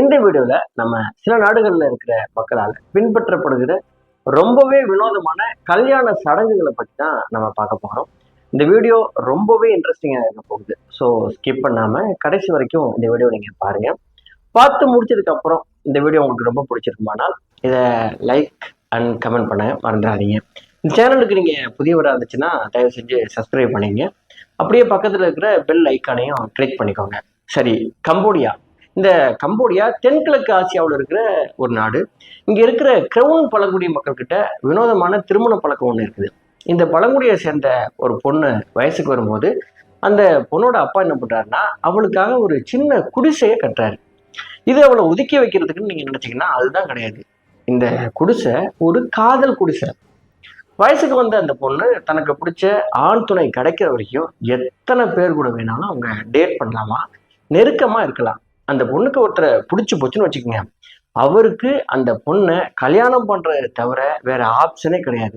இந்த வீடியோல நம்ம சில நாடுகள்ல இருக்கிற மக்களால் பின்பற்றப்படுகிற ரொம்பவே வினோதமான கல்யாண சடங்குகளை பத்தி தான் நம்ம பார்க்க போகிறோம் இந்த வீடியோ ரொம்பவே இன்ட்ரெஸ்டிங்காக இருக்க போகுது. ஸோ ஸ்கிப் பண்ணாம கடைசி வரைக்கும் இந்த வீடியோ நீங்க பாருங்க. பார்த்து முடிச்சதுக்கு அப்புறம் இந்த வீடியோ உங்களுக்கு ரொம்ப பிடிச்சிருக்குமானால் இதை லைக் அண்ட் கமெண்ட் பண்ண மறந்துடாதீங்க. இந்த சேனலுக்கு நீங்க புதியவராக இருந்துச்சுன்னா தயவு செஞ்சு சப்ஸ்கிரைப் பண்ணிங்க. அப்படியே பக்கத்தில் இருக்கிற பெல் ஐக்கானையும் கிளிக் பண்ணிக்கோங்க. சரி கம்போடியா. இந்த கம்போடியா தென்கிழக்கு ஆசியாவில் இருக்கிற ஒரு நாடு. இங்கே இருக்கிற கிரவுன் பழங்குடி மக்கள்கிட்ட வினோதமான திருமண பழக்கம் ஒன்று இருக்குது. இந்த பழங்குடியை சேர்ந்த ஒரு பொண்ணு வயசுக்கு வரும்போது அந்த பொண்ணோட அப்பா என்ன பண்ணுறாருன்னா அவளுக்காக ஒரு சின்ன குடிசையை கட்டுறாரு. இது அவளை ஒதுக்கி வைக்கிறதுக்குன்னு நீங்கள் நினச்சிங்கன்னா அதுதான் கிடையாது. இந்த குடிசை ஒரு காதல் குடிசை. வயசுக்கு வந்த அந்த பொண்ணு தனக்கு பிடிச்ச ஆண் துணை கிடைக்கிற வரைக்கும் எத்தனை பேர் கூட வேணாலும் அவங்க டேட் பண்ணலாமா? நெருக்கமாக இருக்கலாம். அந்த பொண்ணுக்கு ஒருத்தரை பிடிச்சி போச்சுன்னு வச்சுக்கோங்க. அவருக்கு அந்த பொண்ணை கல்யாணம் பண்றதை தவிர வேற ஆப்ஷனே கிடையாது.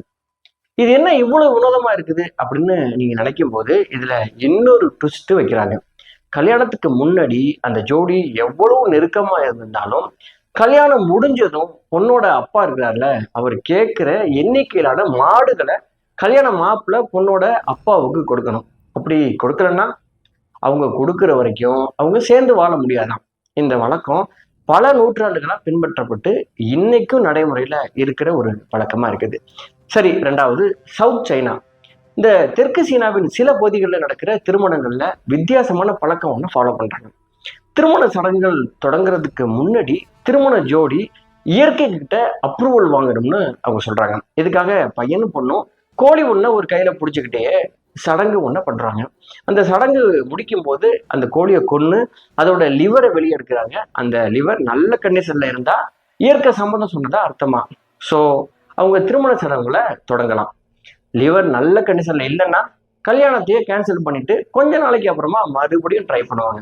இது என்ன இவ்வளவு வினோதமா இருக்குது அப்படின்னு நீங்க நினைக்கும் போது இதுல இன்னொரு ட்விஸ்ட் வைக்கிறாங்க. கல்யாணத்துக்கு முன்னாடி அந்த ஜோடி எவ்வளவு நெருக்கமா இருந்திருந்தாலும் கல்யாணம் முடிஞ்சதும் பொண்ணோட அப்பா இருக்கிறார்ல அவர் கேட்கிற எண்ணிக்கையிலான மாடுகளை கல்யாண மாப்பிள்ள பொண்ணோட அப்பாவுக்கு கொடுக்கணும். அப்படி கொடுக்கலன்னா அவங்க கொடுக்குற வரைக்கும் அவங்க சேர்ந்து வாழ முடியாதாம். இந்த வழக்கம் பல நூற்றாண்டுகளாக பின்பற்றப்பட்டு இன்னைக்கும் நடைமுறையில் இருக்கிற ஒரு பழக்கமாக இருக்குது. சரி ரெண்டாவது சவுத் சைனா. இந்த தெற்கு சீனாவின் சில பகுதிகளில் நடக்கிற திருமணங்களில் வித்தியாசமான பழக்கம் ஒன்று ஃபாலோ பண்ணுறாங்க திருமண சடங்குகள் தொடங்குறதுக்கு முன்னாடி திருமண ஜோடி இயற்கை கிட்ட அப்ரூவல் வாங்கணும்னு அவங்க சொல்றாங்க. இதுக்காக பையனும் பொண்ணும் கோழி ஒண்ண ஒரு கையில் பிடிச்சிக்கிட்டே சடங்கு ஒன்று பண்ணுறாங்க அந்த சடங்கு முடிக்கும் போது அந்த கோழியை கொன்று அதோட லிவரை வெளியே எடுக்கிறாங்க அந்த லிவர் நல்ல கண்டிஷனில் இருந்தால் இயற்கை சம்பந்தம் சொன்னதா அர்த்தமா? ஸோ அவங்க திருமண சடங்குகளை தொடங்கலாம். லிவர் நல்ல கண்டிஷனில் இல்லைன்னா கல்யாணத்தையே கேன்சல் பண்ணிட்டு கொஞ்ச நாளைக்கு அப்புறமா மறுபடியும் ட்ரை பண்ணுவாங்க.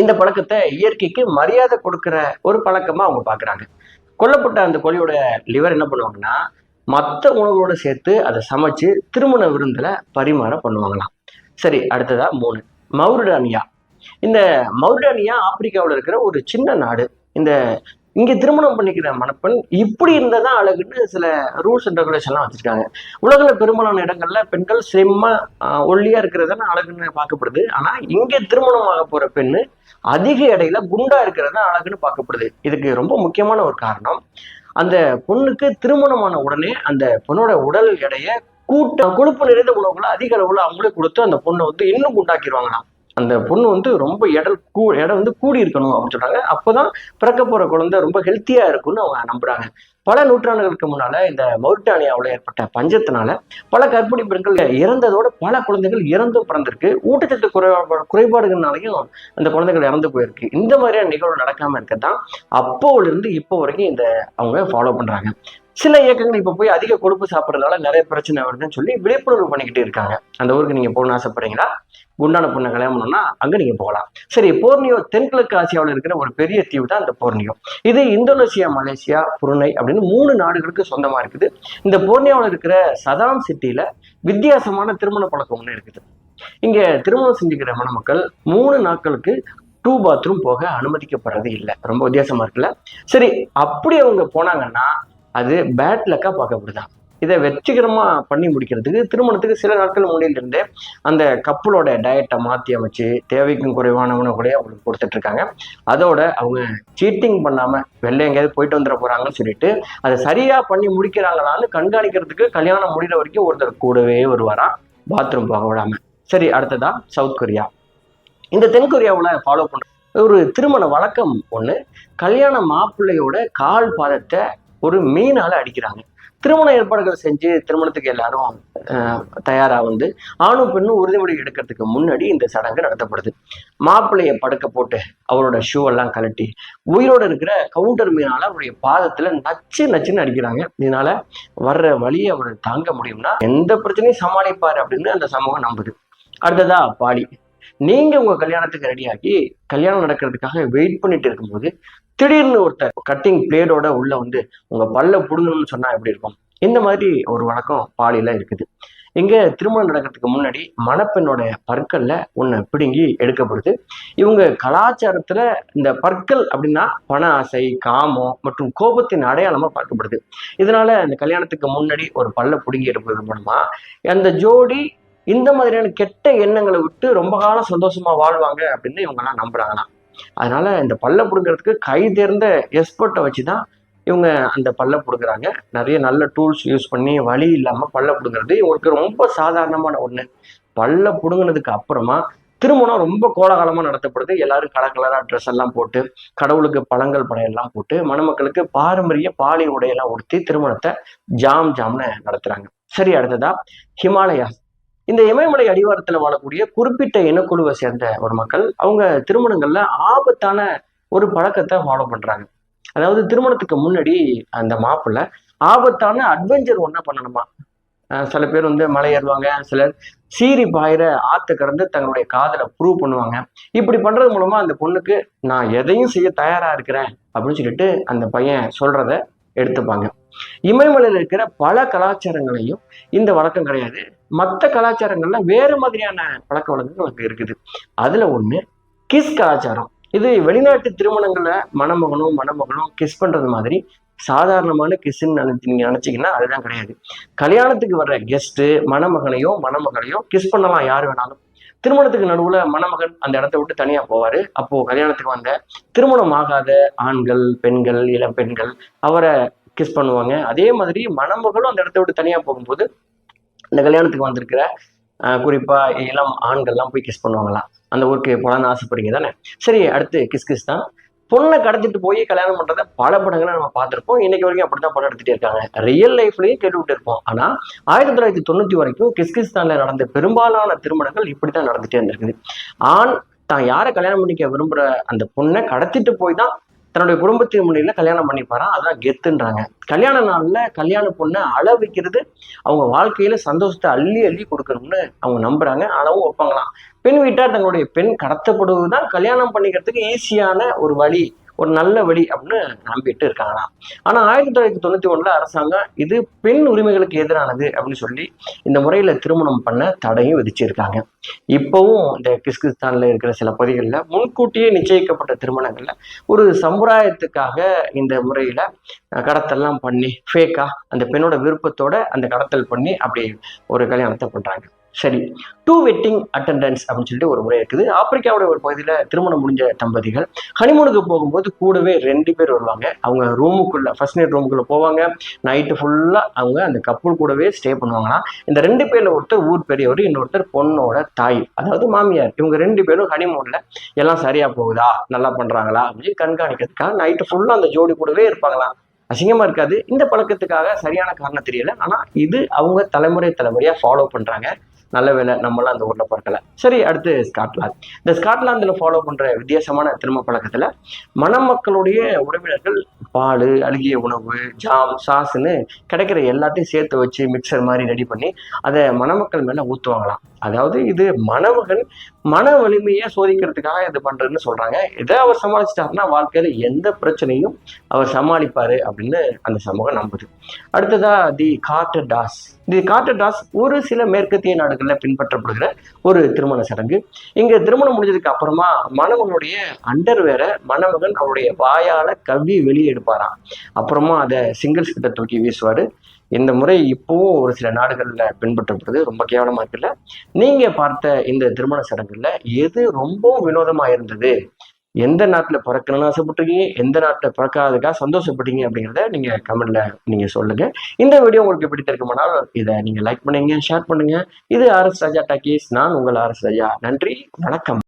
இந்த பழக்கத்தை இயற்கைக்கு மரியாதை கொடுக்குற ஒரு பழக்கமா அவங்க பார்க்குறாங்க கொல்லப்பட்ட அந்த கோழியோட லிவர் என்ன பண்ணுவாங்கன்னா மற்ற உணவோட சேர்த்து அதை சமைச்சு திருமண விருந்துல பரிமாற பண்ணுவாங்களாம். சரி அடுத்ததா மூணு. மௌரிடானியா. இந்த மௌரிடானியா ஆப்பிரிக்காவில் இருக்கிற ஒரு சின்ன நாடு. இந்த இங்க திருமணம் பண்ணிக்கிற மணப்பெண் இப்படி இருந்தால் தான் அழகுன்னு சில ரூல்ஸ் அண்ட் ரெகுலேஷன்லாம் வச்சிருக்காங்க. உலகில் பெரும்பாலான இடங்கள்ல பெண்கள் செம்ம ஒல்லியா இருக்கிறது தான் அழகுன்னு பார்க்கப்படுது. ஆனா இங்க திருமணம் ஆக போற பெண்ணு அதிக எடையில குண்டா இருக்கிறது தான் அழகுன்னு பார்க்கப்படுது. இதுக்கு ரொம்ப முக்கியமான ஒரு காரணம். அந்த பொண்ணுக்கு திருமணமான உடனே அந்த பொண்ணோட உடல் எடையை கூட்ட கொழுப்பு நிறைந்த உணவுகளை அதிக அளவுல அவங்களே கொடுத்து அந்த பொண்ணை வந்து இன்னும் குண்டாக்கிடுவாங்களாம். அந்த பொண்ணு வந்து ரொம்ப எடல் கூ எடை வந்து கூடி இருக்கணும் அப்படின்னு சொல்றாங்க. அப்போதான் பிறக்க போற குழந்தை ரொம்ப ஹெல்த்தியா இருக்கும்னு அவங்க நம்புறாங்க. பல நூற்றாண்டுகளுக்கு முன்னால இந்த மௌரிட்டானியாவில் ஏற்பட்ட பஞ்சத்தினால பல கர்ப்பிணி பெண்கள் இறந்ததோட பல குழந்தைகள் இறந்தும் பிறந்திருக்கு. ஊட்டச்சத்து குறைபாடு குறைபாடுகள்னாலையும் அந்த குழந்தைகள் இறந்து போயிருக்கு. இந்த மாதிரியான நிகழ்வு நடக்காம இருக்கதான் அப்போல இருந்து இப்போ வரைக்கும் இந்த அவங்க ஃபாலோ பண்றாங்க. சில இயக்கங்கள் இப்போ போய் அதிக கொழுப்பு சாப்பிட்றதுனால நிறைய பிரச்சனை வருதுன்னு சொல்லி விழிப்புணர்வு பண்ணிக்கிட்டு இருக்காங்க. அந்த ஊருக்கு நீங்க போகணும்னு ஆசைப்படுறீங்களா? குண்டான பொண்ணை கல்யாணம் அங்க நீங்க போகலாம். சரி போர்னியோ தென்கிழக்கு ஆசியாவில் இருக்கிற ஒரு பெரிய தீவு தான் அந்த போர்னியோ. இது இந்தோனேசியா மலேசியா புருணை அப்படின்னு மூணு நாடுகளுக்கு சொந்தமா இருக்குது. இந்த போர்னியாவில் இருக்கிற சதாம் சிட்டியில வித்தியாசமான திருமண பழக்கம் ஒன்று இருக்குது. இங்க திருமணம் செஞ்சுக்கிற மணமக்கள் மூணு நாட்களுக்கு டூ பாத்ரூம் போக அனுமதிக்கப்படுறது இல்லை. ரொம்ப வித்தியாசமா இருக்குல்ல? சரி அப்படி அவங்க போனாங்கன்னா அது பேட் லக்கா பார்க்கப்படுதான் இதை வெற்றிகரமாக பண்ணி முடிக்கிறதுக்கு திருமணத்துக்கு சில நாட்கள் முன்னிலிருந்தே அந்த கப்பலோட டயட்டை மாற்றி அமைச்சு தேவைக்கும் குறைவான உணவுகளையே அவங்களுக்கு கொடுத்துட்ருக்காங்க. அதோட அவங்க சீட்டிங் பண்ணாமல் வெளில எங்கேயாவது போயிட்டு வந்துட போகிறாங்கன்னு சொல்லிட்டு அதை சரியாக பண்ணி முடிக்கிறாங்களான்னு கண்காணிக்கிறதுக்கு கல்யாணம் முடிகிற வரைக்கும் ஒருத்தர் கூடவே வருவாராம். பாத்ரூம் போக விடாமல் சரி அடுத்ததா சவுத் கொரியா இந்த தென்கொரியாவில் ஃபாலோ பண்ண ஒரு திருமண வழக்கம் ஒன்று கல்யாண மாப்பிள்ளையோட கால் பாதத்தை ஒரு மீனால் அடிக்கிறாங்க. திருமண ஏற்பாடுகள் செஞ்சு திருமணத்துக்கு எல்லாரும் தயாரா வந்து ஆணும் பெண்ணும் உறுதிமொழி எடுக்கிறதுக்கு முன்னாடி இந்த சடங்கு நடத்தப்படுது. மாப்பிள்ளைய படுக்க போட்டு அவரோட ஷூ எல்லாம் கழட்டி உயிரோட இருக்கிற கவுண்டர் மீனால அவருடைய பாதத்துல நச்சு நச்சுன்னு அடிக்கிறாங்க. இதனால வர்ற வழியை அவர் தாங்க முடியும்னா எந்த பிரச்சனையும் சமாளிப்பாரு அப்படின்னு அந்த சமூகம் நம்புது. அடுத்ததா பாலி. நீங்க உங்க கல்யாணத்துக்கு ரெடியாகி கல்யாணம் நடக்கிறதுக்காக வெயிட் பண்ணிட்டு இருக்கும்போது திடீர்னு ஒருத்தர் கட்டிங் பிளேடோட உள்ள வந்து உங்க பல்ல புடுங்கணும்னு சொன்னா எப்படி இருக்கும்? இந்த மாதிரி ஒரு வழக்கம் பாலியில இருக்குது. இங்க திருமணம் நடக்கிறதுக்கு முன்னாடி மணப்பெண்ணோட பற்கள்ல ஒண்ணு பிடுங்கி எடுக்கப்படுது. இவங்க கலாச்சாரத்துல இந்த பற்கள் அப்படின்னா பண ஆசை காமம் மற்றும் கோபத்தின் அடையாளமா பார்க்கப்படுது. இதனால இந்த கல்யாணத்துக்கு முன்னாடி ஒரு பல்ல பிடுங்கி எடுப்பது மூலமா அந்த ஜோடி இந்த மாதிரியான கெட்ட எண்ணங்களை விட்டு ரொம்ப காலம் சந்தோஷமா வாழ்வாங்க அப்படின்னு இவங்கெல்லாம் நம்புறாங்களாம் அதனால இந்த பல்ல பிடுங்கிறதுக்கு கை தேர்ந்த எக்ஸ்பர்ட்டை வச்சுதான் இவங்க அந்த பல்ல பிடுங்குறாங்க. நிறைய நல்ல டூல்ஸ் யூஸ் பண்ணி வழி இல்லாம பல்ல பிடுங்குறது இவங்களுக்கு ரொம்ப சாதாரணமான ஒண்ணு. பல்ல பிடுங்கினதுக்கு அப்புறமா திருமணம் ரொம்ப கோலாகலமாக நடத்தப்படுது. எல்லாரும் கலர் கலராக ட்ரெஸ் எல்லாம் போட்டு கடவுளுக்கு பழங்கள் படையெல்லாம் போட்டு மணமக்களுக்கு பாரம்பரிய பாலி உடையெல்லாம் உடுத்தி திருமணத்தை ஜாம் ஜாம்னு நடத்துறாங்க. சரி அடுத்ததா ஹிமாலயா. இந்த இமயமலை அடிவாரத்துல வாழக்கூடிய குறிப்பிட்ட இனக்குழுவை சேர்ந்த ஒரு மக்கள் அவங்க திருமணங்கள்ல ஆபத்தான ஒரு பழக்கத்தை ஃபாலோ பண்றாங்க. அதாவது திருமணத்துக்கு முன்னாடி அந்த மாப்பிள்ளை ஆபத்தான அட்வென்ச்சர் ஒன்றா பண்ணணுமா? சில பேர் வந்து மலை ஏறுவாங்க சிலர் சீரி பாயிற ஆத்து கடந்து தங்களுடைய காதலை ப்ரூவ் பண்ணுவாங்க. இப்படி பண்றது மூலமா அந்த பொண்ணுக்கு நான் எதையும் செய்ய தயாரா இருக்கிறேன் அப்படின்னு சொல்லிட்டு அந்த பையன் சொல்றத எடுத்துப்பாங்க. இமயமலையில் இருக்கிற பல கலாச்சாரங்களையும் இந்த வழக்கம் கிடையாது. மற்ற கலாச்சாரங்கள்ல வேறு மாதிரியான பழக்க வழக்கங்கள் அங்கே இருக்குது. அதுல ஒண்ணு கிஸ் கலாச்சாரம். இது வெளிநாட்டு திருமணங்கள்ல மணமகனும் மணமகளும் கிஸ் பண்றது மாதிரி சாதாரணமான கிஸ்ன்னு நினைச்சு நீங்க நினைச்சீங்கன்னா அதுதான் கிடையாது. கல்யாணத்துக்கு வர்ற கெஸ்ட் மணமகனையோ மணமகளையோ கிஸ் பண்ணலாம் யார் வேணாலும். திருமணத்துக்கு நடுவுல மணமகன் அந்த இடத்த விட்டு தனியா போவாரு. அப்போ கல்யாணத்துக்கு வந்த திருமணம் ஆகாத ஆண்கள் பெண்கள் இளம் பெண்கள் அவரை கிஸ் பண்ணுவாங்க. அதே மாதிரி மணமகளும் அந்த இடத்த விட்டு தனியா போகும்போது இந்த கல்யாணத்துக்கு வந்திருக்கிற ஆஹ் குறிப்பா இளம் ஆண்கள்லாம் போய் கிஸ் பண்ணுவாங்களா? அந்த ஊருக்கு போகலான்னு ஆசைப்படுங்க தானே? சரி அடுத்து கிஸ் கிஸ் தான். பொண்ணை கடத்திட்டு போய் கல்யாணம் பண்ணுறத பல படங்களை நம்ம பார்த்துருப்போம். இன்னைக்கு வரைக்கும் அப்படித்தான் படம் எடுத்துகிட்டே இருக்காங்க. ரியல் லைஃப்லேயும் கேட்டு இருப்போம். ஆனா ஆயிரத்தி தொள்ளாயிரத்தி தொண்ணூத்தி வரைக்கும் கிஸ்கிஸ்தானில் நடந்த பெரும்பாலான திருமணங்கள் இப்படித்தான் நடந்துட்டே இருந்திருக்குது. ஆண் தான் யாரை கல்யாணம் பண்ணிக்க விரும்புற அந்த பொண்ணை கடத்திட்டு போய் தான் தன்னுடைய குடும்பத்தின் முன்னில கல்யாணம் பண்ணிப்பாராம் அதான் கெத்துன்றாங்க. கல்யாண நாளில் கல்யாண பொண்ணை அள வைக்கிறது அவங்க வாழ்க்கையில சந்தோஷத்தை அள்ளி அள்ளி கொடுக்கணும்னு அவங்க நம்புறாங்க. அளவும் வைப்பாங்களாம் பெண் வீட்டார் தங்களுடைய பெண் கடத்தப்படுவது தான் கல்யாணம் பண்ணிக்கிறதுக்கு ஈஸியான ஒரு வழி. ஒரு நல்ல வழி அப்படின்னு நம்பிட்டு இருக்காங்களாம் ஆனால் ஆயிரத்தி தொள்ளாயிரத்தி தொண்ணூற்றி ஒன்றில் அரசாங்கம் இது பெண் உரிமைகளுக்கு எதிரானது அப்படின்னு சொல்லி இந்த முறையில் திருமணம் பண்ண தடையும் விதிச்சிருக்காங்க. இப்போவும் இந்த கிஸ்கிஸ்தானில் இருக்கிற சில பகுதிகளில் முன்கூட்டியே நிச்சயிக்கப்பட்ட திருமணங்களில் ஒரு சமுதாயத்துக்காக இந்த முறையில் கடத்தல்லாம் பண்ணி ஃபேக்கா அந்த பெண்ணோட விருப்பத்தோட அந்த கடத்தல் பண்ணி அப்படி ஒரு கல்யாணத்தை பண்ணுறாங்க சரி டூ வெட்டிங் அட்டண்டன்ஸ் அப்படின்னு சொல்லிட்டு ஒரு முறை இருக்குது. ஆப்பிரிக்காவோட ஒரு பகுதியில் திருமணம் முடிஞ்ச தம்பதிகள் ஹனிமூனுக்கு போகும்போது கூடவே ரெண்டு பேர் வருவாங்க. அவங்க ரூமுக்குள்ளே ஃபர்ஸ்ட் நைட் ரூமுக்குள்ளே போவாங்க. நைட்டு ஃபுல்லாக அவங்க அந்த கப்புள் கூடவே ஸ்டே பண்ணுவாங்களாம். இந்த ரெண்டு பேரில் ஒருத்தர் ஊர் பெரியவர் இன்னொருத்தர் பொண்ணோட தாய். அதாவது மாமியார். இவங்க ரெண்டு பேரும் ஹனிமூனில் எல்லாம் சரியாக போகுதா? நல்லா பண்ணுறாங்களா அப்படின்னு கண்காணிக்கிறதுக்காக நைட்டு ஃபுல்லாக அந்த ஜோடி கூடவே இருப்பாங்களாம். அசிங்கமாக இருக்காது. இந்த பழக்கத்துக்காக சரியான காரணம் தெரியல. ஆனால் இது அவங்க தலைமுறை தலைமுறையாக ஃபாலோ பண்ணுறாங்க நல்ல வேலை நம்மளாம் அந்த ஊரில் பிறக்கல. சரி அடுத்து ஸ்காட்லாந்து இந்த ஸ்காட்லாந்தில் ஃபாலோ பண்ணுற வித்தியாசமான திரும்ப பழக்கத்தில் மணமக்களுடைய உறவினர்கள் பால் அழுகிய உணவு ஜாம் சாஸ்ன்னு கிடைக்கிற எல்லாத்தையும் சேர்த்து வச்சு மிக்சர் மாதிரி ரெடி பண்ணி அதை மணமக்கள் மேலே ஊற்றுவாங்களாம் அதாவது இது மணமகன் மன வலிமையை சோதிக்கிறதுக்காக இது பண்ணுறதுன்னு சொல்றாங்க. இதை அவர் சமாளிச்சிட்டாருன்னா வாழ்க்கையில எந்த பிரச்சனையும் அவர் சமாளிப்பாரு அப்படின்னு அந்த சமூகம் நம்புது. அடுத்ததா தி கார்டர் டாஸ். தி கார்டர் டாஸ் ஒரு சில மேற்கத்திய நாடுகளில் பின்பற்றப்படுகிற ஒரு திருமண சடங்கு. இங்க திருமணம் முடிஞ்சதுக்கு அப்புறமா மணமகனுடைய அண்டர் வேற மணமகன் அவருடைய வாயால கவ்வி வெளியே எடுப்பாராம் அப்புறமா அதை சிங்கிள்ஸ் கிட்ட தூக்கி வீசுவாரு. இந்த முறை இப்போவும் ஒரு சில நாடுகள்ல பின்பற்றப்படுது. ரொம்ப கேவலமாக இருக்குல்ல. நீங்க பார்த்த இந்த திருமண சடங்குல எது ரொம்பவும் வினோதமாக இருந்தது? எந்த நாட்டில் பிறக்கணும்னு ஆசைப்பட்டீங்க? எந்த நாட்டில் பிறக்காததுக்காக சந்தோஷப்பட்டீங்க அப்படிங்கிறத நீங்க கமெண்ட்ல நீங்க சொல்லுங்க. இந்த வீடியோ உங்களுக்கு பிடித்திருக்குமானால் இதை நீங்க லைக் பண்ணுங்க ஷேர் பண்ணுங்க. இது ஆர்எஸ் ராஜா டாக்கீஸ். நான் உங்கள் ஆர்எஸ் ராஜா. நன்றி வணக்கம்.